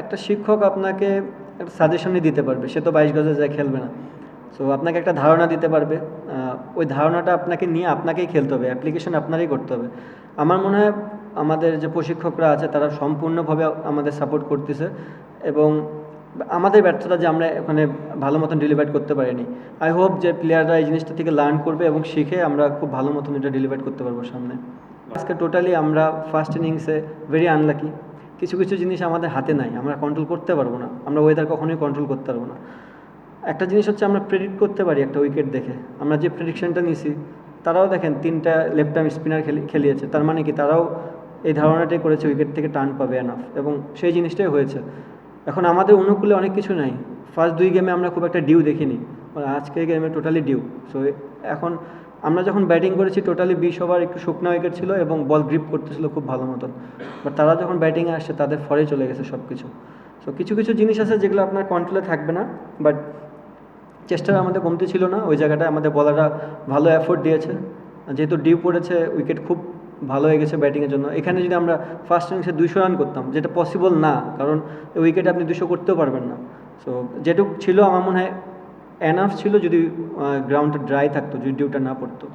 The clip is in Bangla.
একটা শিক্ষক আপনাকে একটা সাজেশনই দিতে পারবে। সে তো বাইশ গজে যায়, খেলবে না। সো আপনাকে একটা ধারণা দিতে পারবে। ওই ধারণাটা আপনাকে নিয়ে আপনাকেই খেলতে হবে। অ্যাপ্লিকেশন আপনারই করতে হবে। আমার মনে হয় আমাদের যে প্রশিক্ষকরা আছে, তারা সম্পূর্ণভাবে আমাদের সাপোর্ট করতেছে এবং আমাদের ব্যর্থতা যে আমরা ওখানে ভালো মতন ডেলিভার করতে পারিনি। আই হোপ যে প্লেয়াররা এই জিনিসটা থেকে লার্ন করবে এবং শিখে আমরা খুব ভালো মতন এটা ডেলিভার করতে পারব সামনে। আজকে টোটালি আমরা ফার্স্ট ইনিংসে ভেরি আনলাকি কিছু কিছু জিনিস আমাদের হাতে নাই, আমরা কন্ট্রোল করতে পারব না, আমরা ওয়েদার কখনোই কন্ট্রোল করতে পারব না। একটা জিনিস হচ্ছে আমরা প্রেডিক্ট করতে পারি একটা উইকেট দেখে, আমরা যে প্রেডিকশনটা নিছি, তারাও দেখেন তিনটা লেফট আর্ম স্পিনার খেলিয়েছে, তার মানে কি তারাও এই ধারণাটাই করেছে উইকেট থেকে টার্ন পাবে এনাফ এবং সেই জিনিসটাই হয়েছে। এখন আমাদের অনুকূলে অনেক কিছু নাই ফার্স্ট দুই গেমে আমরা খুব একটা ডিউ দেখিনি, আজকের গেমে টোটালি ডিউ সো এখন আমরা যখন ব্যাটিং করেছি টোটালি বিশ ওভার একটু শুকনো উইকেট ছিল এবং বল গ্রিপ করতেছিল খুব ভালো মতন। বাট তারা যখন ব্যাটিংয়ে আসছে, তাদের ফরে চলে গেছে সব কিছু সো কিছু কিছু জিনিস আছে যেগুলো আপনার কন্ট্রোলে থাকবে না বাট চেষ্টা আমাদের কমতি ছিল না। ওই জায়গাটায় আমাদের বলাররা ভালো এফোর্ট দিয়েছে। যেহেতু ডিউ পড়েছে উইকেট খুব ভালো হয়ে গেছে ব্যাটিংয়ের জন্য। এখানে যদি আমরা ফার্স্ট ইনিংসে দুশো রান করতাম, যেটা পসিবল না, কারণ উইকেটে আপনি দুশো করতেও পারবেন না। সো যেটুক ছিল, আমার মনে হয় এনাফ ছিল যদি গ্রাউন্ডটা ড্রাই থাকতো যদি ডিউটা না পড়তো।